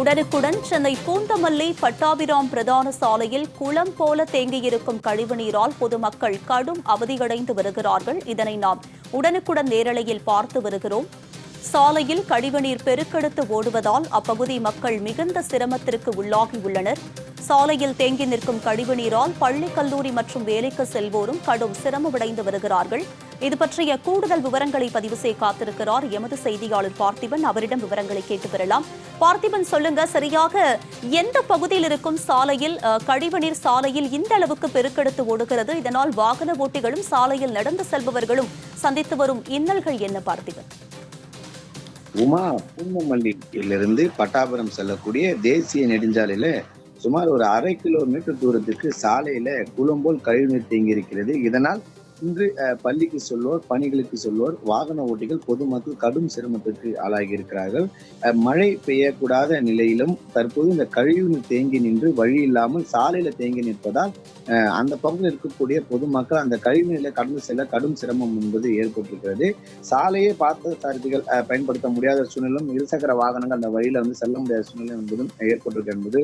உடனுக்குடன் சென்னை பூந்தமல்லி பட்டாபிராம் பிரதான சாலையில் குளம் போல தேங்கியிருக்கும் கழிவுநீரால் பொதுமக்கள் கடும் அவதியடைந்து வருகிறார்கள். இதனை நாம் உடனுக்குடன் நேரலையில் பார்த்து வருகிறோம். சாலையில் கழிவுநீர் பெருக்கெடுத்து ஓடுவதால் அப்பகுதி மக்கள் மிகுந்த சிரமத்திற்கு உள்ளாகியுள்ளனர் சாலையில் தேங்கி நிற்கும் கழிவுநீரால் பள்ளி கல்லூரி மற்றும் வேலைக்கு செல்வோரும் கடும் சிரமமடைந்து வருகிறார்கள். இது பற்றிய கூடுதல் விவரங்களை பதிவு செய்ய காத்திருக்கிறார் எமது செய்தியாளர் பார்த்திபன். அவரிடம் விவரங்களை கேட்டு பெறலாம். பார்த்திபன் சொல்லுங்க சரியாக எந்த பகுதியில் இருக்கும் சாலையில் கழிவு கழிவுநீர் சாலையில் இந்த அளவுக்கு பெருக்கெடுத்து ஓடுகிறது? இதனால் வாகன ஓட்டிகளும் சாலையில் நடந்து செல்பவர்களும் சந்தித்து வரும் இன்னல்கள் என்ன பார்த்திபன்? உமா பூந்தமல்லியிலிருந்து பட்டாபுரம் செல்லக்கூடிய தேசிய நெடுஞ்சாலையில சுமார் ஒரு அரை கிலோமீட்டர் தூரத்துக்கு சாலையில குளம்போல் கழிவுநீர் தேங்கி இருக்கிறது இதனால் இன்று பள்ளிக்கு செல்வோர் பணிகளுக்கு செல்வோர் வாகன ஓட்டிகள் பொதுமக்கள் கடும் சிரமத்திற்கு ஆளாகி இருக்கிறார்கள் மழை பெய்யக்கூடாத நிலையிலும் தற்போது இந்த கழிவுநீர் தேங்கி நின்று வழி இல்லாமல் சாலையில தேங்கி நிற்பதால் அந்த பகுதியில் இருக்கக்கூடிய பொதுமக்கள் அந்த கழிவுநீரை கடந்து செல்ல கடும் சிரமம் என்பது ஏற்பட்டிருக்கிறது. சாலையை பார்த்த சாரதிகள் பயன்படுத்த முடியாத சூழ்நிலும் இருசக்கர வாகனங்கள் அந்த வழியில வந்து செல்ல முடியாத சூழ்நிலை என்பதும் ஏற்பட்டிருக்கு என்பது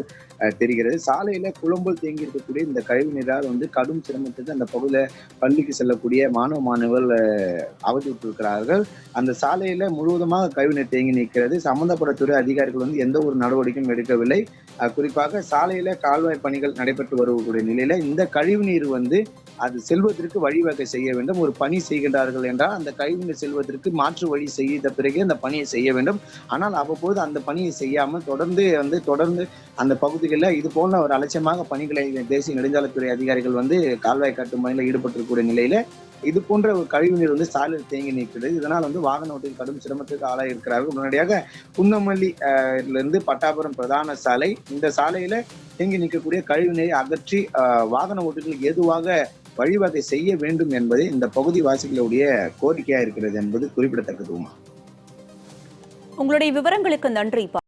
தெரிகிறது. சாலையில குளம்பல் தேங்கி இருக்கக்கூடிய இந்த கழிவு நீரால் வந்து கடும் சிரமத்துக்கு அந்த பகுதியில் பள்ளிக்கு செல்ல செல்லக்கூடிய மாணவ மாணவர்கள் அஹ், அந்த சாலையில முழுவதுமாக கழிவுநீர் தேங்கி நிற்கிறது. சம்பந்தப்பட்ட துறை அதிகாரிகள் வந்து எந்த ஒரு நடவடிக்கையும் எடுக்கவில்லை. குறிப்பாக சாலையில கால்வாய் பணிகள் நடைபெற்று வரக்கூடிய நிலையில இந்த கழிவுநீர் வந்து அது செல்வதற்கு வழிவகை செய்ய வேண்டும். ஒரு பணி செய்கின்றார்கள் என்றால் அந்த கைவினை செல்வதற்கு மாற்று வழி செய்த பிறகு அந்த பணியை செய்ய வேண்டும். ஆனால் அவ்வப்போது அந்த பணியை செய்யாமல் தொடர்ந்து வந்து தொடர்ந்து அந்த பகுதிகளில் இது போன்ற ஒரு அலட்சியமாக பணிகளை தேசிய நெடுஞ்சாலைத்துறை அதிகாரிகள் வந்து கால்வாய் கட்டும் பணியில் ஈடுபட்டிருக்கக்கூடிய நிலையில இது போன்ற ஒரு கழிவு நீர் வந்து சாலையில் தேங்கி நிற்கிறது இதனால் வந்து வாகன ஓட்டிகள் கடும் சிரமத்துக்கு ஆளாக இருக்கிறார்கள் உடனடியாக குன்னமல்லி இருந்து பட்டாபுரம் பிரதான சாலை. இந்த சாலையில தேங்கி நிற்கக்கூடிய கழிவு நீரை அகற்றி வாகன ஓட்டிகள் ஏதுவாக வழிவகை செய்ய வேண்டும் என்பது இந்த பகுதி வாசிகளுடைய கோரிக்கையா இருக்கிறது என்பது குறிப்பிடத்தக்கது உங்களுடைய விவரங்களுக்கு நன்றி.